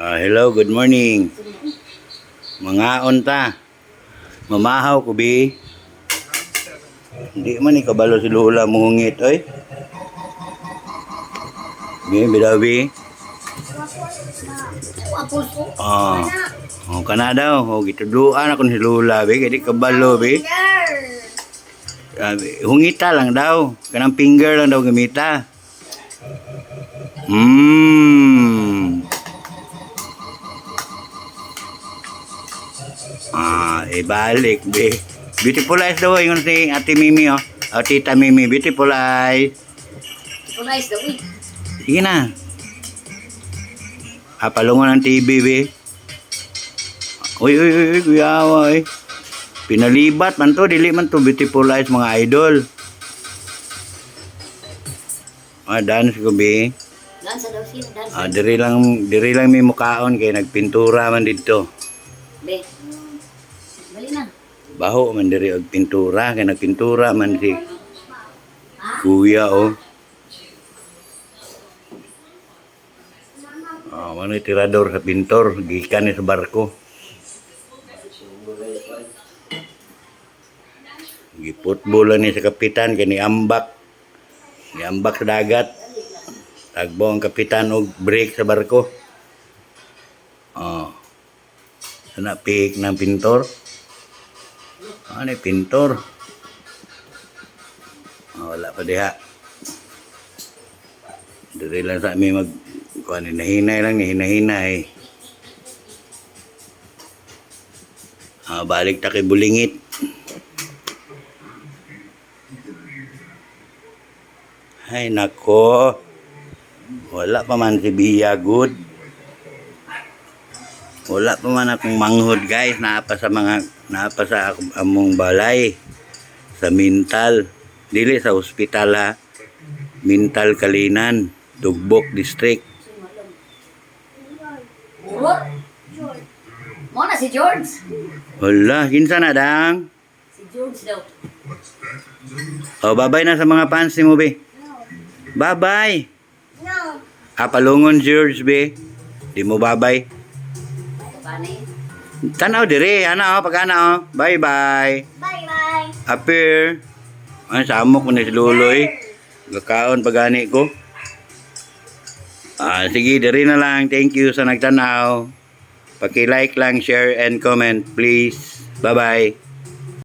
Ah, hello, good morning. Mangaon ta. Mamahaw ko bi. Hindi man ni kabalo si Lula muhungit oy. Bi bidawi. Ah. Oh, kana daw. Oh, gitudluan ako si Lula bi kay di kabalo bi. Sabi, hungita lang daw. Kanang finger lang daw gamita. Mmm. Ah, ibalik, be. Beautiful eyes daw yung si Ate Mimi, oh. Oh, Tita Mimi, beautiful eyes. Nice daw eh. Sige na. Ah, palungon ng TV, be. Uy, uy, uy, uy, kuya, uy. Pinalibat man to, dili man to beautiful eyes mga idol. Ah, dance ko, be. Dansa daw siya. Dansa. Ah, diri lang, diri lang may mukaon kay nagpintura man dito. Be. Bali na. Baho man diri og pintura kay nagpintura man si Kuya oh. Ah, man ni tirador sa pintor, gikan sa barko. Giputbol ni sa kapitan kay ni ambak. Ni ambak sa dagat. Tagbo ang kapitan og break sa barko. Oh. Sana pik ng pintor. Ano pintor? Ah, wala pa diha. Dili lang sa amin mag... Kuha ni nahinay lang, hinahinay. Ah, balik ta kay Bulingit. Ay, nako. Wala pa man si Bia good. Wala pa man akong manghod guys. Naapa sa mga naapa sa among balay sa Mintal. Dili sa ospital ha. Mintal Kalinan, Dugbok District. What? Mo na si George. Wala, kinsa na dang? Si George daw. Oh, babay na sa mga fans ni mo be. Bye-bye. No. Apalungon George be. Di mo babay. Paano yun? Tanaw dire, ana oh, pag ana oh. Bye-bye. Bye-bye. Appear. Ay, samok ko ni si Luloy. Gakaon pagani ko. Ah, sige, diri na lang. Thank you sa nagtanaw. Paki-like lang, share, and comment, please. Bye-bye.